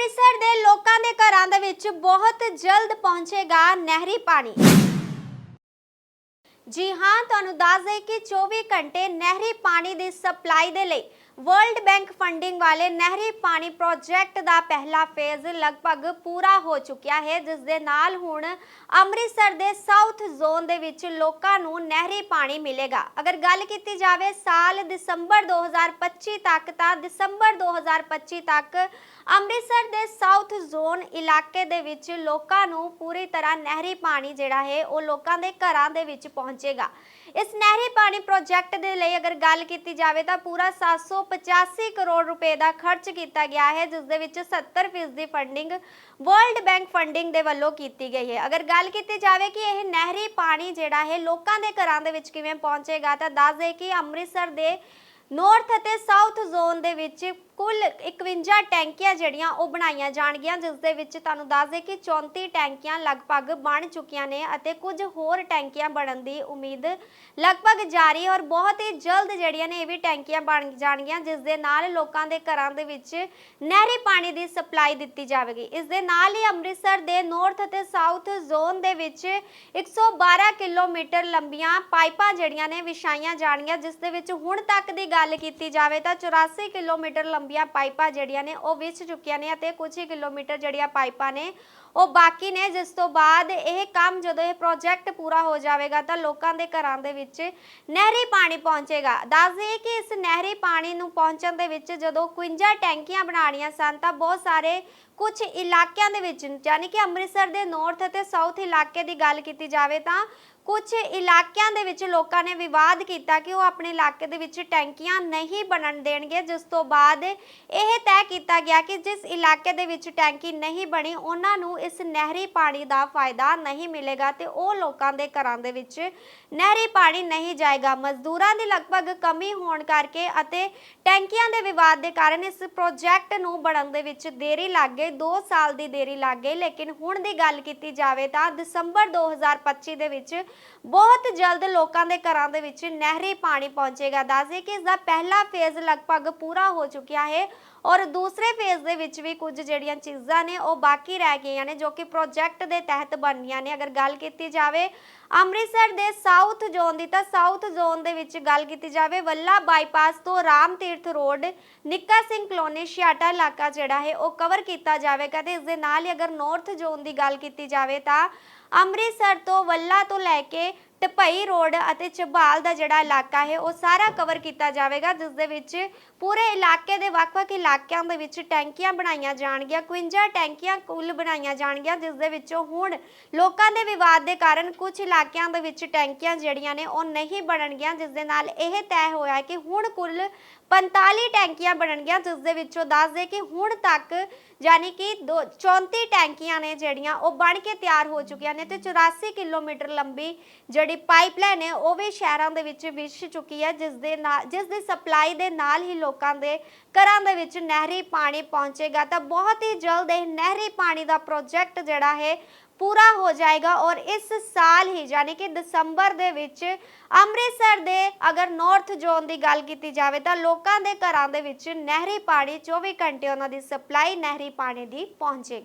ਅੰਮ੍ਰਿਤਸਰ ਦੇ ਲੋਕਾਂ ਦੇ ਘਰਾਂ ਦੇ ਵਿੱਚ ਬਹੁਤ ਜਲਦ ਪਹੁੰਚੇਗਾ ਨਹਿਰੀ ਪਾਣੀ। ਜੀ ਹਾਂ, ਤੁਹਾਨੂੰ ਦੱਸ ਦੇਈਏ ਕਿ 24 ਘੰਟੇ ਨਹਿਰੀ ਪਾਣੀ ਦੀ ਸਪਲਾਈ ਦੇ ਲਈ ਵਰਲਡ ਬੈਂਕ ਫੰਡਿੰਗ ਵਾਲੇ ਨਹਿਰੀ ਪਾਣੀ ਪ੍ਰੋਜੈਕਟ ਦਾ ਪਹਿਲਾ ਫੇਜ਼ ਲਗਭਗ ਪੂਰਾ ਹੋ ਚੁੱਕਿਆ ਹੈ, ਜਿਸ ਦੇ ਨਾਲ ਹੁਣ ਅੰਮ੍ਰਿਤਸਰ ਦੇ ਸਾਊਥ ਜ਼ੋਨ ਦੇ ਵਿੱਚ ਲੋਕਾਂ ਨੂੰ ਨਹਿਰੀ ਪਾਣੀ ਮਿਲੇਗਾ। ਅਗਰ ਗੱਲ ਕੀਤੀ ਜਾਵੇ ਸਾਲ ਦਸੰਬਰ 2025 ਤੱਕ, ਤਾਂ ਦਸੰਬਰ 2025 ਤੱਕ ਅੰਮ੍ਰਿਤਸਰ ਦੇ ਸਾਊਥ ਜ਼ੋਨ ਇਲਾਕੇ ਦੇ ਵਿੱਚ ਲੋਕਾਂ ਨੂੰ ਪੂਰੀ ਤਰ੍ਹਾਂ ਨਹਿਰੀ ਪਾਣੀ ਜਿਹੜਾ ਹੈ, ਉਹ ਲੋਕਾਂ ਦੇ ਘਰਾਂ ਦੇ ਵਿੱਚ ਪਹੁੰਚੇਗਾ। ਇਸ ਨਹਿਰੀ ਪਾਣੀ ਪ੍ਰੋਜੈਕਟ ਦੇ ਲਈ ਅਗਰ ਗੱਲ ਕੀਤੀ ਜਾਵੇ ਤਾਂ ਪੂਰਾ 785 ਕਰੋੜ ਰੁਪਏ ਦਾ ਖਰਚ ਕੀਤਾ ਗਿਆ ਹੈ, ਜਿਸ ਦੇ ਵਿੱਚ 70% ਦੀ ਫੰਡਿੰਗ ਵਰਲਡ ਬੈਂਕ ਫੰਡਿੰਗ ਦੇ ਵੱਲੋਂ ਕੀਤੀ ਗਈ ਹੈ। ਅਗਰ ਗੱਲ ਕੀਤੀ ਜਾਵੇ ਕਿ ਇਹ ਨਹਿਰੀ ਪਾਣੀ ਜਿਹੜਾ ਹੈ, ਲੋਕਾਂ ਦੇ ਘਰਾਂ ਦੇ ਵਿੱਚ ਕਿਵੇਂ ਪਹੁੰਚੇਗਾ, ਤਾਂ ਦੱਸ ਦੇ ਕਿ ਅੰਮ੍ਰਿਤਸਰ ਦੇ ਨਾਰਥ ਅਤੇ ਸਾਊਥ ਜ਼ੋਨ ਦੇ ਵਿੱਚ ਕੁੱਲ 51 ਟੈਂਕੀਆਂ ਜਿਹੜੀਆਂ ਉਹ ਬਣਾਈਆਂ ਜਾਣਗੀਆਂ, ਜਿਸ ਦੇ ਵਿੱਚ ਤੁਹਾਨੂੰ ਦੱਸ ਦੇ ਕਿ 34 ਟੈਂਕੀਆਂ ਲਗਭਗ ਬਣ ਚੁੱਕੀਆਂ ਨੇ ਅਤੇ ਕੁਝ ਹੋਰ ਟੈਂਕੀਆਂ ਬਣਨ ਦੀ ਉਮੀਦ ਲਗਭਗ ਜਾਰੀ ਔਰ ਬਹੁਤ ਹੀ ਜਲਦ ਜਿਹੜੀਆਂ ਨੇ ਇਹ ਵੀ ਟੈਂਕੀਆਂ ਬਣ ਜਾਣਗੀਆਂ, ਜਿਸ ਦੇ ਨਾਲ ਲੋਕਾਂ ਦੇ ਘਰਾਂ ਦੇ ਵਿੱਚ ਨਹਿਰੀ ਪਾਣੀ ਦੀ ਸਪਲਾਈ ਦਿੱਤੀ ਜਾਵੇਗੀ। ਇਸ ਦੇ ਨਾਲ ਹੀ ਅੰਮ੍ਰਿਤਸਰ ਦੇ ਨਾਰਥ ਅਤੇ ਸਾਊਥ ਜ਼ੋਨ ਦੇ ਵਿੱਚ 112 ਕਿਲੋਮੀਟਰ ਲੰਬੀਆਂ ਪਾਈਪਾਂ ਜਿਹੜੀਆਂ ਨੇ ਵਿਛਾਈਆਂ ਜਾਣਗੀਆਂ, ਜਿਸ ਦੇ ਵਿੱਚ ਹੁਣ ਤੱਕ ਦੀ ਗੱਲ ਕੀਤੀ ਜਾਵੇ ਤਾਂ 84 ਕਿਲੋਮੀਟਰ ਲੰਬੀਆਂ ਪਾਈਪਾਂ ਜਿਹੜੀਆਂ ਨੇ ਉਹ ਵਿਛ ਚੁੱਕੀਆਂ ਨੇ ਅਤੇ ਕੁਝ ਹੀ ਕਿਲੋਮੀਟਰ ਜਿਹੜੀਆਂ ਪਾਈਪਾਂ ਨੇ ਉਹ ਬਾਕੀ ਨੇ, ਜਿਸ ਤੋਂ ਬਾਅਦ ਇਹ ਕੰਮ ਜਦੋਂ ਇਹ ਪ੍ਰੋਜੈਕਟ ਪੂਰਾ ਹੋ ਜਾਵੇਗਾ ਤਾਂ ਲੋਕਾਂ ਦੇ ਘਰਾਂ ਦੇ ਵਿੱਚ ਨਹਿਰੀ ਪਾਣੀ ਪਹੁੰਚੇਗਾ। ਦੱਸ ਦਈਏ ਕਿ ਇਸ ਨਹਿਰੀ ਪਾਣੀ ਨੂੰ ਪਹੁੰਚਣ ਦੇ ਵਿੱਚ ਜਦੋਂ 51 ਟੈਂਕੀਆਂ ਬਣਾਉਣੀਆਂ ਸਨ ਤਾਂ ਬਹੁਤ ਸਾਰੇ ਕੁਝ ਇਲਾਕਿਆਂ ਦੇ ਵਿੱਚ, ਯਾਨੀ ਕਿ ਅੰਮ੍ਰਿਤਸਰ ਦੇ ਨਾਰਥ ਅਤੇ ਸਾਊਥ ਇਲਾਕੇ ਦੀ ਗੱਲ ਕੀਤੀ ਜਾਵੇ ਤਾਂ ਕੁਝ ਇਲਾਕਿਆਂ ਦੇ ਵਿੱਚ ਲੋਕਾਂ ਨੇ ਵਿਵਾਦ ਕੀਤਾ ਕਿ ਉਹ ਆਪਣੇ ਇਲਾਕੇ ਦੇ ਵਿੱਚ ਟੈਂਕੀਆਂ ਨਹੀਂ ਬਣਨ ਦੇਣਗੇ। ਜਿਸ ਤੋਂ ਬਾਅਦ ਇਹ ਤੈਅ ਕੀਤਾ ਗਿਆ ਕਿ ਜਿਸ ਇਲਾਕੇ ਦੇ ਵਿੱਚ ਟੈਂਕੀ ਨਹੀਂ ਬਣੀ, ਉਹਨਾਂ ਨੂੰ ਇਸ ਨਹਿਰੀ ਪਾਣੀ ਦਾ ਫਾਇਦਾ ਨਹੀਂ ਮਿਲੇਗਾ ਤੇ ਉਹ ਲੋਕਾਂ ਦੇ ਘਰਾਂ ਦੇ ਵਿੱਚ ਨਹਿਰੀ ਪਾਣੀ ਨਹੀਂ ਜਾਏਗਾ। ਮਜ਼ਦੂਰਾਂ ਦੀ ਲਗਭਗ ਕਮੀ ਹੋਣ ਕਰਕੇ ਅਤੇ ਟੈਂਕੀਆਂ ਦੇ ਵਿਵਾਦ ਦੇ ਕਾਰਨ ਇਸ ਪ੍ਰੋਜੈਕਟ ਨੂੰ ਬਣਨ ਦੇ ਵਿੱਚ ਦੇਰੀ ਲੱਗ ਗਈ। 2 ਸਾਲ ਦੀ ਦੇਰੀ ਲੱਗ ਗਈ, ਲੇਕਿਨ ਹੁਣ ਦੀ ਗੱਲ ਕੀਤੀ ਜਾਵੇ ਤਾਂ ਦਸੰਬਰ 2025 ਦੇ ਵਿੱਚ ਬਹੁਤ ਜਲਦ ਲੋਕਾਂ ਦੇ ਘਰਾਂ ਦੇ ਵਿੱਚ ਨਹਿਰੀ ਪਾਣੀ ਪਹੁੰਚੇਗਾ। ਦੱਸਦੇ ਕਿ ਇਸ ਦਾ ਪਹਿਲਾ ਫੇਜ਼ ਲਗਭਗ ਪੂਰਾ ਹੋ ਚੁੱਕਿਆ ਹੈ। ਔਰ ਦੂਸਰੇ ਫੇਜ਼ ਦੇ ਵਿੱਚ ਵੀ ਕੁਝ ਜਿਹੜੀਆਂ ਚੀਜ਼ਾਂ ਨੇ, ਉਹ ਬਾਕੀ ਰਹਿ ਗਈਆਂ ਨੇ ਜੋ ਕਿ ਪ੍ਰੋਜੈਕਟ ਦੇ ਤਹਿਤ ਬਣਨੀਆਂ ਨੇ। ਅਗਰ ਗੱਲ ਕੀਤੀ ਜਾਵੇ ਅੰਮ੍ਰਿਤਸਰ ਦੇ ਸਾਊਥ ਜ਼ੋਨ ਦੀ, ਤਾਂ ਸਾਊਥ ਜ਼ੋਨ ਦੇ ਵਿੱਚ ਗੱਲ ਕੀਤੀ ਜਾਵੇ, ਵੱਲਾ ਬਾਈਪਾਸ ਤੋਂ ਰਾਮ ਤੀਰਥ ਰੋਡ ਨਿੱਕਾ ਸਿੰਘ ਕਲੋਨੀ, ਛਿਆਟਾ ਇਲਾਕਾ ਜਿਹੜਾ ਹੈ, ਉਹ ਕਵਰ ਕੀਤਾ ਜਾਵੇਗਾ ਤੇ ਇਸ ਦੇ ਨਾਲ ਹੀ ਅਗਰ ਨਾਰਥ ਜ਼ੋਨ ਦੀ ਗੱਲ ਕੀਤੀ ਜਾਵੇ ਤਾਂ ਅੰਮ੍ਰਿਤਸਰ ਤੋਂ ਵੱਲਾ ਤੋਂ ਲੈ ਕੇ ਟਪਈ ਰੋਡ ਅਤੇ ਚਬਾਲ ਦਾ ਜਿਹੜਾ ਇਲਾਕਾ ਹੈ, ਉਹ ਸਾਰਾ ਕਵਰ ਕੀਤਾ ਜਾਵੇਗਾ, ਜਿਸ ਦੇ ਵਿੱਚ ਪੂਰੇ ਇਲਾਕੇ ਦੇ ਵੱਖ-ਵੱਖ ਇਲਾਕਿਆਂ ਦੇ ਵਿੱਚ ਟੈਂਕੀਆਂ ਬਣਾਈਆਂ ਜਾਣਗੀਆਂ 51 ਟੈਂਕੀਆਂ, ਕੁੱਲ ਬਣਾਈਆਂ ਜਾਣਗੀਆਂ, ਜਿਸ ਦੇ ਵਿੱਚੋਂ ਹੁਣ ਲੋਕਾਂ ਦੇ ਵਿਵਾਦ ਦੇ ਕਾਰਨ ਕੁਝ ਇਲਾਕਿਆਂ ਦੇ ਵਿੱਚ ਟੈਂਕੀਆਂ ਜਿਹੜੀਆਂ ਨੇ, ਉਹ ਨਹੀਂ ਬਣਨਗੀਆਂ, ਜਿਸ ਦੇ ਨਾਲ ਇਹ ਤੈਅ ਹੋਇਆ ਹੈ ਕਿ ਹੁਣ ਕੁੱਲ 45 ਟੈਂਕੀਆਂ ਬਣਨਗੀਆਂ, ਜਿਸ ਦੇ ਵਿੱਚੋਂ ਦੱਸ ਦੇ ਕਿ ਹੁਣ ਤੱਕ ਯਾਨੀ ਕਿ ਦੋ- 34 ਟੈਂਕੀਆਂ ਨੇ ਜਿਹੜੀਆਂ, ਉਹ ਬਣ ਕੇ ਤਿਆਰ ਹੋ ਚੁੱਕੀਆਂ ਨੇ ਤੇ 84 ਕਿਲੋਮੀਟਰ ਲੰਬੀ ਜਿਹੜੀ ਪਾਈਪਲਾਈਨ ਹੈ, ਉਹ ਵੀ ਸ਼ਹਿਰਾਂ ਦੇ ਵਿੱਚ ਵਿਛ ਚੁੱਕੀ ਹੈ, ਜਿਸ ਦੇ ਨਾਲ ਜਿਸ ਦੀ ਸਪਲਾਈ ਦੇ ਨਾਲ ਹੀ ਲੋਕਾਂ ਦੇ ਘਰਾਂ ਦੇ ਵਿੱਚ ਨਹਿਰੀ ਪਾਣੀ ਪਹੁੰਚੇਗਾ। ਤਾਂ ਬਹੁਤ ਹੀ ਜਲਦ ਇਹ ਨਹਿਰੀ ਪਾਣੀ ਦਾ ਪ੍ਰੋਜੈਕਟ ਜਿਹੜਾ ਹੈ, ਪੂਰਾ ਹੋ ਜਾਏਗਾ ਔਰ ਇਸ ਸਾਲ ਹੀ ਯਾਨੀ ਕਿ ਦਸੰਬਰ ਦੇ ਵਿੱਚ ਅੰਮ੍ਰਿਤਸਰ ਦੇ ਅਗਰ ਨਾਰਥ ਜ਼ੋਨ ਦੀ ਗੱਲ ਕੀਤੀ ਜਾਵੇ, ਤਾਂ ਲੋਕਾਂ ਦੇ ਘਰਾਂ ਦੇ ਵਿੱਚ ਨਹਿਰੀ ਪਾਣੀ 24 ਘੰਟੇ ਉਹਨਾਂ ਦੀ ਸਪਲਾਈ ਨਹਿਰੀ ਪਾਣੀ ਦੀ ਪਹੁੰਚੇਗੀ।